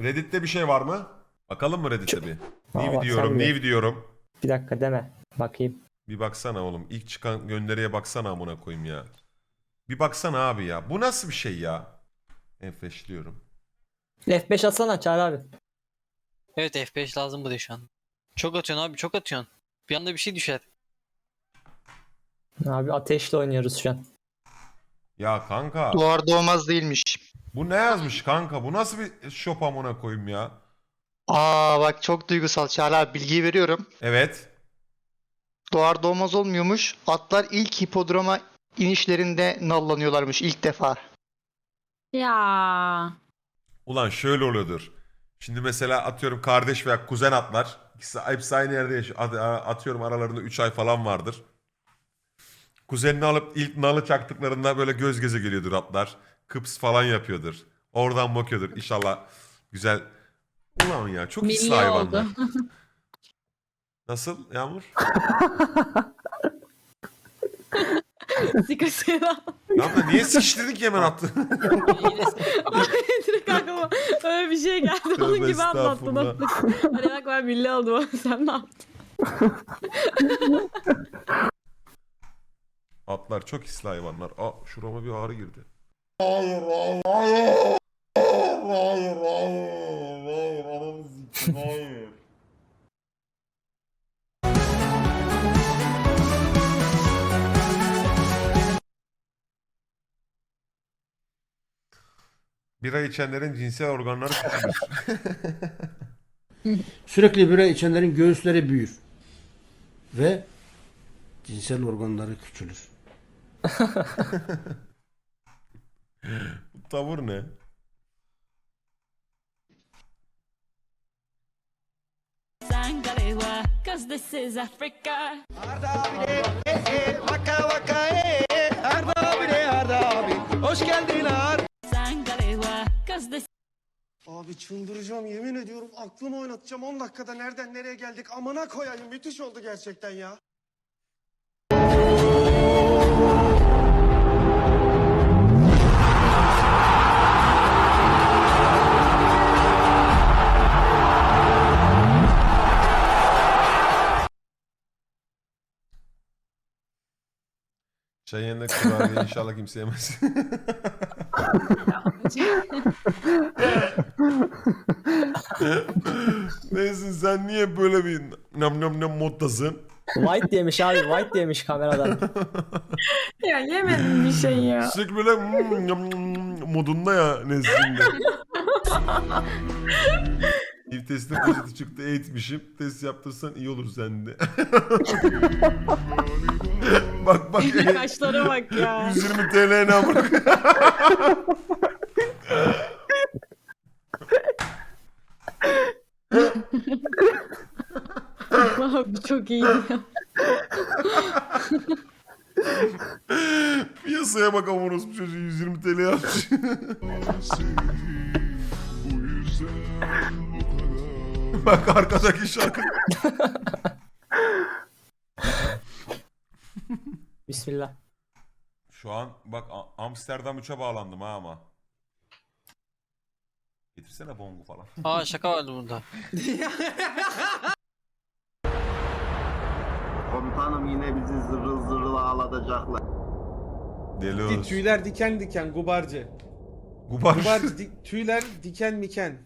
Reddit'te bir şey var mı? Bakalım mı Reddit'te bir? Aa, bak diyorum, sen bir- new diyorum. Bir dakika deme. Bakayım. Bir baksana oğlum. İlk çıkan gönderiye baksana amına koyayım ya. Bir baksana abi ya. Bu nasıl bir şey ya? Enfeşliyorum. F5 atsana Çağrı abi. Evet F5 lazım bu da şu an. Çok atıyorsun abi çok atıyorsun. Bir anda bir şey düşer. Abi ateşle oynuyoruz şu an. Ya kanka Doğar doğmaz değilmiş. Bu ne yazmış kanka? Bu nasıl bir şop amına koyayım ya? Aa bak çok duygusal Çağrı abi bilgiyi veriyorum. Evet. Doğar doğmaz olmuyormuş. Atlar ilk hipodroma inişlerinde nallanıyorlarmış ilk defa. Ya. Ulan şöyle oluyordur. Şimdi mesela atıyorum kardeş veya kuzen atlar. İkisi hepsi aynı yerde yaşıyor. At- Atıyorum aralarında 3 ay falan vardır. Kuzenini alıp ilk nalı çaktıklarında böyle göz göze geliyordur atlar. Kıps falan yapıyordur. Oradan bakıyordur. İnşallah güzel. Ulan ya çok Milli hisli hayvanlar. oldu. Nasıl Yağmur? Sika Sera. Yağmur niye sıkıştırdın ki hemen attın? Direkt aklıma öyle bir şey geldi. Onun Tövbe gibi anlattın. estağfurullah. Hani bak ben milli oldum. Sen ne yaptın? Atlar çok hisli hayvanlar. Aa şurama bir ağrı girdi. Bira içenlerin cinsel organları küçülür. Sürekli bira içenlerin göğüsleri büyür. Ve cinsel organları küçülür. Bu tavır ne? Sangalewa, cause this is Africa. Sangalewa, cause this Abi çıldıracağım yemin ediyorum aklımı oynatacağım 10 dakikada nereden nereye geldik amına koyayım müthiş oldu gerçekten ya. Yerine kurabiye inşallah kimse yemez. Neyse sen niye böyle bir nam nam nam moddasın? White demiş abi. White demiş kameradan. Ya yemedim bir şey ya. Sürekli böyle mm, nam, nam, modunda ya neslinde. İlk testte poşeti çıktı eğitmişim. Test yaptırsan iyi olur sende. bak bak. Kaşlara bak ya. 120 TL ne amına Abi çok iyiydi ya. Piyasaya bak amorospu çocuğu 120 TL yapmış. Bak arkadaki şarkı. Bismillah. Şu an bak A- Amsterdam 3'e bağlandım ha ama. Getirsene bongu falan. Aa şaka vardı burada. Komutanım yine bizi zırıl zırıl ağlatacaklar. Deli olsun. Tüyler diken diken gubarcı. Gubar. Gubarcı di- tüyler diken miken.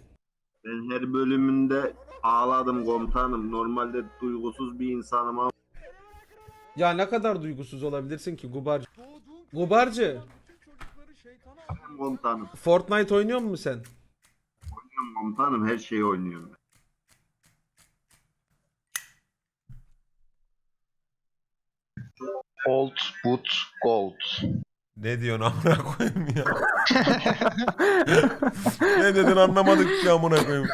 Ben her bölümünde ağladım komutanım. Normalde duygusuz bir insanım ama Ya ne kadar duygusuz olabilirsin ki gubarcı. Gubarcı. komutanım. Fortnite oynuyor musun sen? Komutanım her şeyi oynuyorum. Old but gold. Ne diyorsun amına koyayım ya? ne dedin anlamadık ki amına koyayım.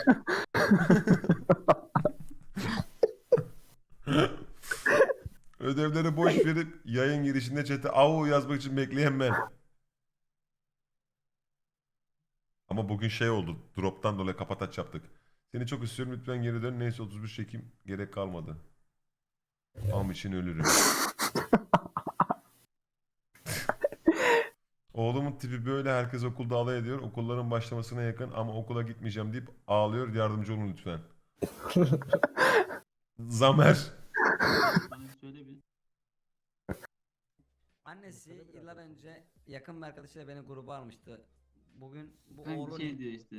Ödevleri boş verip yayın girişinde chat'e avu yazmak için bekleyen ben. Ama bugün şey oldu. Drop'tan dolayı kapataç yaptık. Seni çok istiyorum lütfen geri dön. Neyse 31 çekim gerek kalmadı. Am için ölürüm. Oğlumun tipi böyle herkes okulda alay ediyor. Okulların başlamasına yakın ama okula gitmeyeceğim deyip ağlıyor. Yardımcı olun lütfen. Zamer. Annesi yıllar önce yakın bir arkadaşıyla beni gruba almıştı. Bugün bu Kanka oğlun şey diyor işte.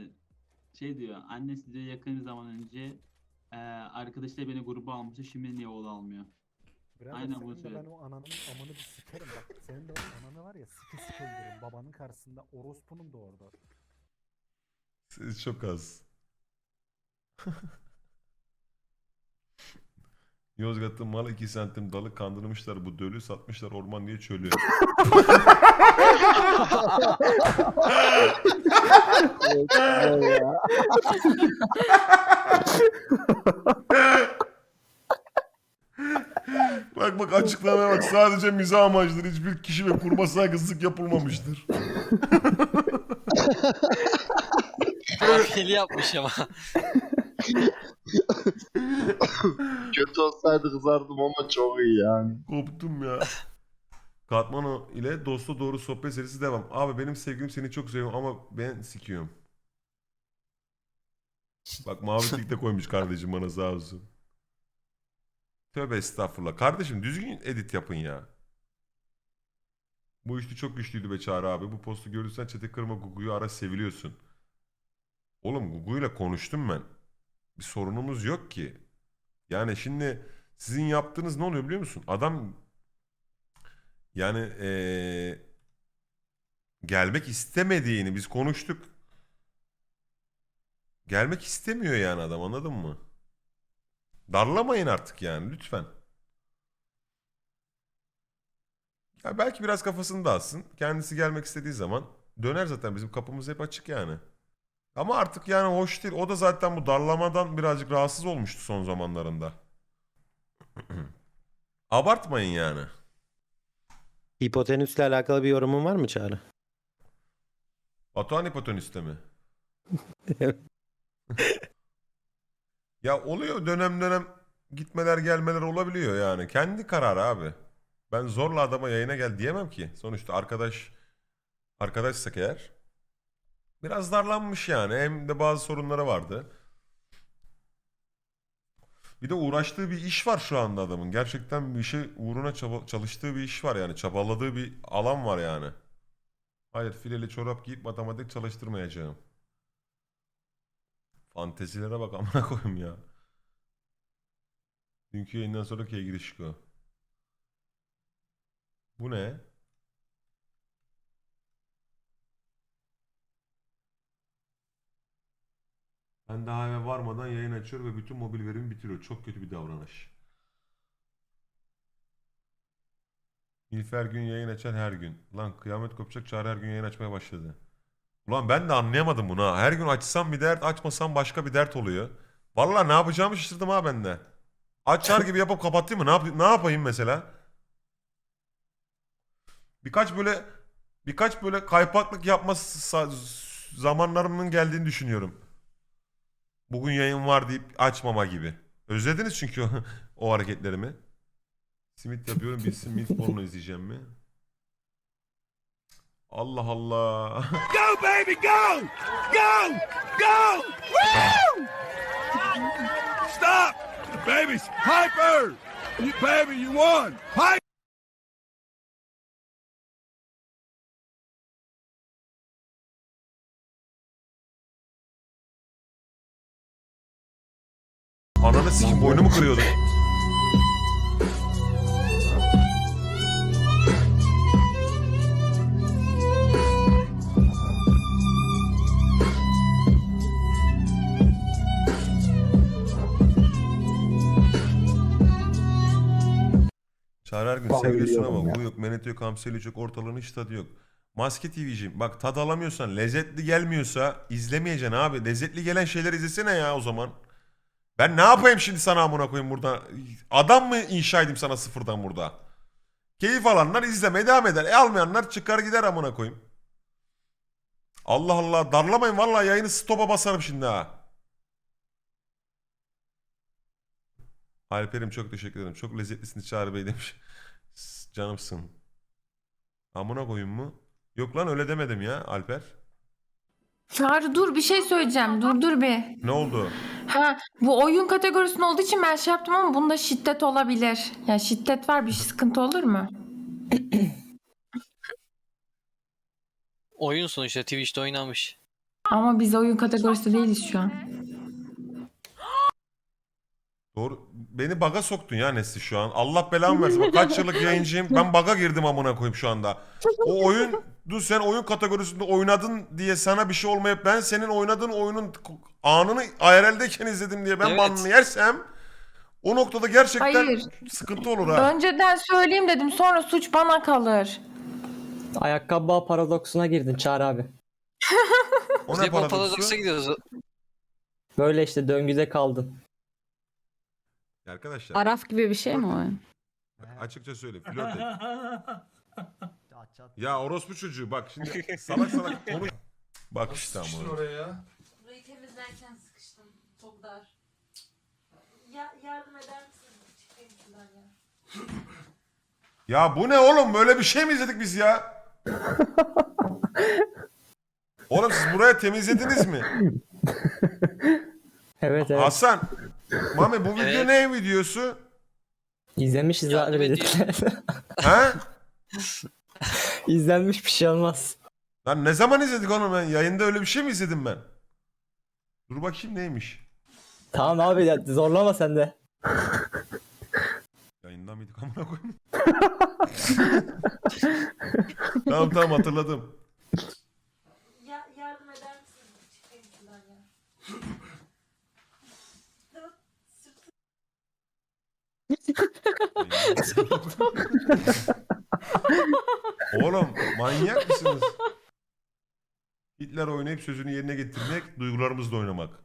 Şey diyor. Annesi diyor yakın bir zaman önce eee arkadaşlar beni gruba almıştı. Şimdi niye oğlu almıyor? Aynen bunu söylüyor. o ananın amanı bir sikerim bak. Senin de o ananı var ya sike sike öldürürüm. Babanın karşısında orospunun da orada. Siz çok az. Yozgat'ın malı 2 santim dalı kandırmışlar bu dölü satmışlar orman diye çölü. bak bak açıklamaya bak sadece mizah amaçlıdır hiçbir kişi ve kuruma saygısızlık yapılmamıştır. Profili yapmış ama. Kötü olsaydı kızardım ama çok iyi yani. Koptum ya. Katmano ile Dosta Doğru Sohbet serisi devam. Abi benim sevgilim seni çok seviyorum ama ben sikiyorum. Bak mavi tik de koymuş kardeşim bana sağ olsun. Tövbe estağfurullah. Kardeşim düzgün edit yapın ya. Bu üçlü çok güçlüydü be Çağrı abi. Bu postu görürsen çete kırma Gugu'yu ara seviliyorsun. Oğlum Gugu'yla konuştum ben. Bir sorunumuz yok ki. Yani şimdi sizin yaptığınız ne oluyor biliyor musun? Adam yani eee, gelmek istemediğini biz konuştuk. Gelmek istemiyor yani adam anladın mı? Darlamayın artık yani lütfen. Ya belki biraz kafasını dağıtsın. Kendisi gelmek istediği zaman döner zaten bizim kapımız hep açık yani. Ama artık yani hoş değil. O da zaten bu darlamadan birazcık rahatsız olmuştu son zamanlarında. Abartmayın yani. Hipotenüsle alakalı bir yorumun var mı Çağrı? Batuhan hipotenüste mi? ya oluyor dönem dönem gitmeler gelmeler olabiliyor yani. Kendi kararı abi. Ben zorla adama yayına gel diyemem ki. Sonuçta arkadaş arkadaşsak eğer biraz darlanmış yani. Hem de bazı sorunları vardı. Bir de uğraştığı bir iş var şu anda adamın. Gerçekten bir işe uğruna çaba- çalıştığı bir iş var yani. Çabaladığı bir alan var yani. Hayır fileli çorap giyip matematik çalıştırmayacağım. Fantezilere bak amına koyayım ya. Dünkü yayından sonraki giriş o. Bu ne? Ben daha eve varmadan yayın açıyor ve bütün mobil verimi bitiriyor. Çok kötü bir davranış. Milf her gün yayın açar her gün. Lan kıyamet kopacak çağrı her gün yayın açmaya başladı. Ulan ben de anlayamadım bunu ha. Her gün açsam bir dert açmasam başka bir dert oluyor. Vallahi ne yapacağımı şaşırdım ha ben de. Açar gibi yapıp kapatayım mı? Ne, yap ne yapayım mesela? Birkaç böyle birkaç böyle kaypaklık yapma zamanlarımın geldiğini düşünüyorum. Bugün yayın var deyip açmama gibi. Özlediniz çünkü o hareketlerimi. Simit yapıyorum bir simit porno izleyeceğim mi? Allah Allah. Go baby go! Go! Go! Woo! Stop! Baby, hyper! You, baby, you won! Hyper! Ananı sikim boynumu kırıyordu. Her gün seviyorsun ama bu yok, menet yok, hamseli yok, ortalığın hiç tadı yok. Maske TV'cim bak tad alamıyorsan, lezzetli gelmiyorsa izlemeyeceksin abi. Lezzetli gelen şeyler izlesene ya o zaman. Ben ne yapayım şimdi sana amına koyayım burada? Adam mı inşa edeyim sana sıfırdan burada? Keyif alanlar izlemeye devam eder. E almayanlar çıkar gider amına koyayım. Allah Allah darlamayın vallahi yayını stopa basarım şimdi ha. Alper'im çok teşekkür ederim. Çok lezzetlisiniz Çağrı Bey demiş. Canımsın. Amına koyayım mu? Yok lan öyle demedim ya Alper. Çağrı dur bir şey söyleyeceğim. Dur dur bir. Ne oldu? Ha bu oyun kategorisinde olduğu için ben şey yaptım ama bunda şiddet olabilir. Yani şiddet var bir sıkıntı olur mu? Oyun sonuçta Twitch'te oynamış. Ama biz oyun kategorisinde değiliz şu an. Doğru. Beni baga soktun ya Nesli şu an. Allah belamı versin. Bak Kaç yıllık yayıncıyım. Ben baga girdim amına koyayım şu anda. O oyun dur sen oyun kategorisinde oynadın diye sana bir şey olmayıp ben senin oynadığın oyunun anını IRL'deyken izledim diye ben Evet. banını yersem o noktada gerçekten Hayır. sıkıntı olur ha. Önceden söyleyeyim dedim sonra suç bana kalır. Ayakkabı paradoksuna girdin Çağrı abi. O Biz ne hep o paradoksu? paradoksa gidiyoruz. Böyle işte döngüde kaldın. Arkadaşlar Araf gibi bir şey mi o? açıkça söyle flört et. Ya orospu çocuğu bak şimdi salak salak konuş. Bak işte ama. Burayı temizlerken sıkıştım. Çok dar. Ya yardım eder misiniz? Çıkayım şuradan ya. Ya bu ne oğlum? Böyle bir şey mi izledik biz ya? oğlum siz buraya temizlediniz mi? Evet evet. Hasan. Mami bu video Evet. ne videosu? İzlenmişiz Yardım abi. Ha? İzlenmiş bir şey olmaz. Lan ne zaman izledik onu ben? Yayında öyle bir şey mi izledim ben? Dur bakayım neymiş. Tamam abi ya, zorlama sen de. Yayında mıydık amına koyayım? tamam tamam hatırladım. Ya yardım eder misiniz? Çıkayım şuradan ya. Oğlum manyak mısınız? Hitler oynayıp sözünü yerine getirmek, duygularımızla oynamak.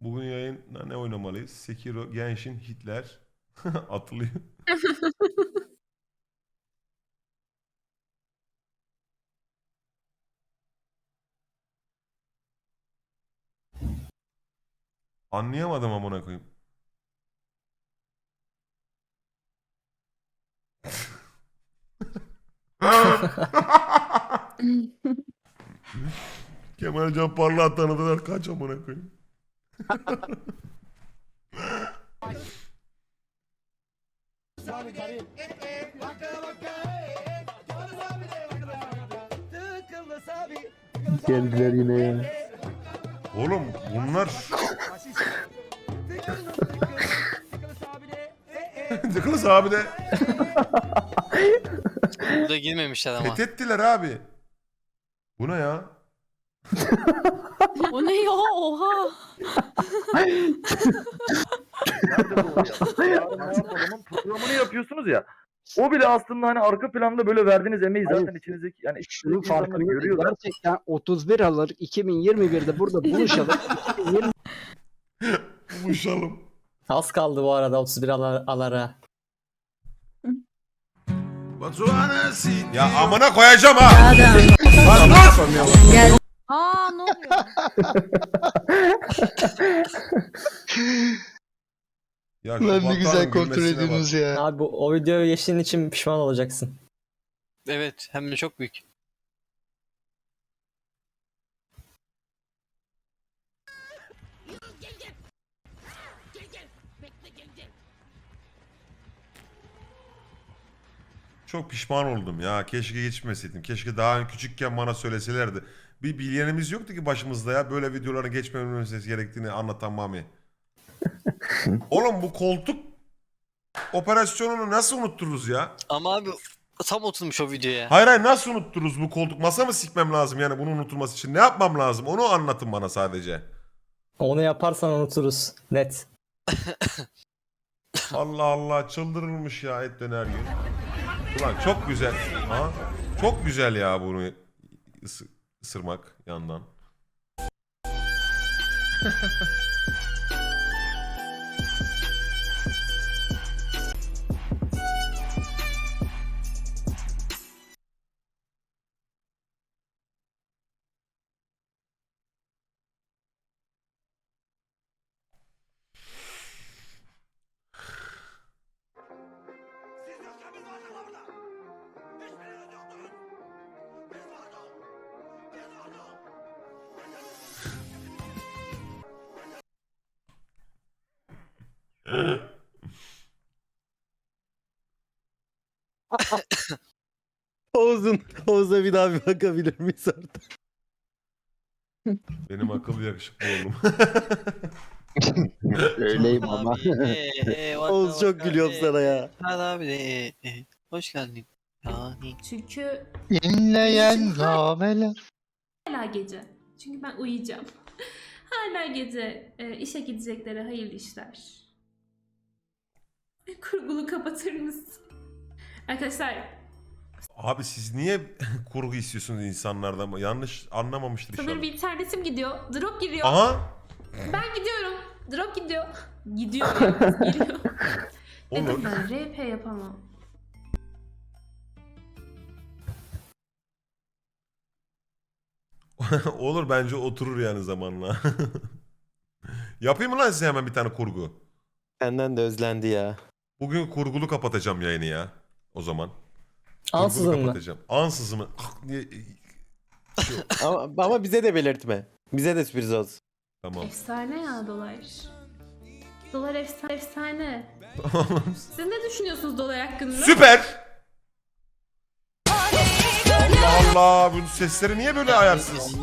Bugün yayında ne oynamalıyız? Sekiro, Genshin, Hitler atılıyor. Anlayamadım amına koyayım. Kemal Can Parlak tanıdılar kaç amına koyayım. Geldiler yine ya. Oğlum bunlar Nicholas abi de Burada girmemişler ama. fethettiler abi. Bu ne ya? O ne ya oha. programını yapıyorsunuz ya. O bile aslında hani arka planda böyle verdiğiniz emeği Hayır. zaten içinizdeki yani Şunun içinizdeki insanlar farkında görüyorlar. gerçekten 31 Aralık 2021'de burada buluşalım. 2020 Buluşalım. Az kaldı bu arada 31 alar alara. Ya amına koyacağım ha. Lan dur. Aa ne oluyor? Ya şu Lan ne Batuhan'ın güzel kontrol gülmesine bak. ediyorsunuz ya. Abi bu, o videoyu geçtiğin için pişman olacaksın. Evet hem de çok büyük. Çok pişman oldum ya. Keşke geçmeseydim. Keşke daha küçükken bana söyleselerdi. Bir bilyenimiz yoktu ki başımızda ya. Böyle videoların geçmememiz gerektiğini anlatan Mami. Oğlum bu koltuk operasyonunu nasıl unuttururuz ya? Ama abi tam oturmuş o videoya. Hayır hayır nasıl unuttururuz bu koltuk? Masa mı sikmem lazım yani bunun unutulması için? Ne yapmam lazım? Onu anlatın bana sadece. Onu yaparsan unuturuz. Net. Allah Allah çıldırılmış ya et döner gün. Ulan çok güzel. Ha? Çok güzel ya bunu ısı- ısırmak yandan. Oğuz'un Oğuz'a bir daha bir bakabilir miyiz artık? Benim akıllı yakışıklı oğlum. Öyleyim ama. Ee, Oğuz çok gülüyorum sana ya. Hadi abi. Hoş geldin. Yani. Çünkü İnleyen nameler. Hala gece. Çünkü ben uyuyacağım. Hala gece e, işe gideceklere hayırlı işler. Kurgulu kapatır mısın? Arkadaşlar Abi siz niye kurgu istiyorsunuz insanlardan? Yanlış anlamamıştır sanırım inşallah. bir internetim gidiyor. Drop giriyor. Aha! Ben gidiyorum. Drop gidiyor. Gidiyor yani. Giriyor. Olur. Dedim ben RP yapamam. Olur bence oturur yani zamanla. Yapayım mı lan size hemen bir tane kurgu? Senden de özlendi ya. Bugün kurgulu kapatacağım yayını ya. O zaman. Ansızın mı? kapatacağım. Ansızın mı? Ah, niye- ama, ama bize de belirtme. Bize de sürpriz olsun. Tamam. Efsane ya dolar. Dolar efsane. efsane. Siz ne düşünüyorsunuz dolar hakkında? Süper! Allah Allah bu sesleri niye böyle ayarsız?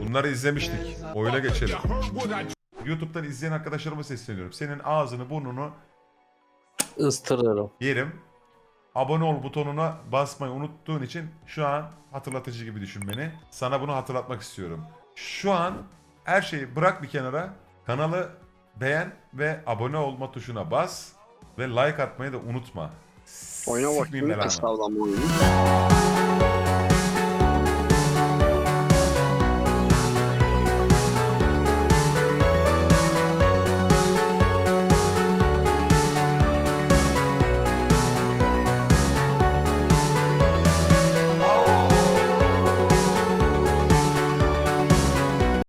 Bunları izlemiştik. Oyuna geçelim. YouTube'dan izleyen arkadaşlarıma sesleniyorum. Senin ağzını burnunu Istırırım. yerim. Abone ol butonuna basmayı unuttuğun için şu an hatırlatıcı gibi düşün beni. Sana bunu hatırlatmak istiyorum. Şu an her şeyi bırak bir kenara. Kanalı beğen ve abone olma tuşuna bas. Ve like atmayı da unutma. Oyna Sikmeyeyim bakayım. belanı. Sağlam oyunu.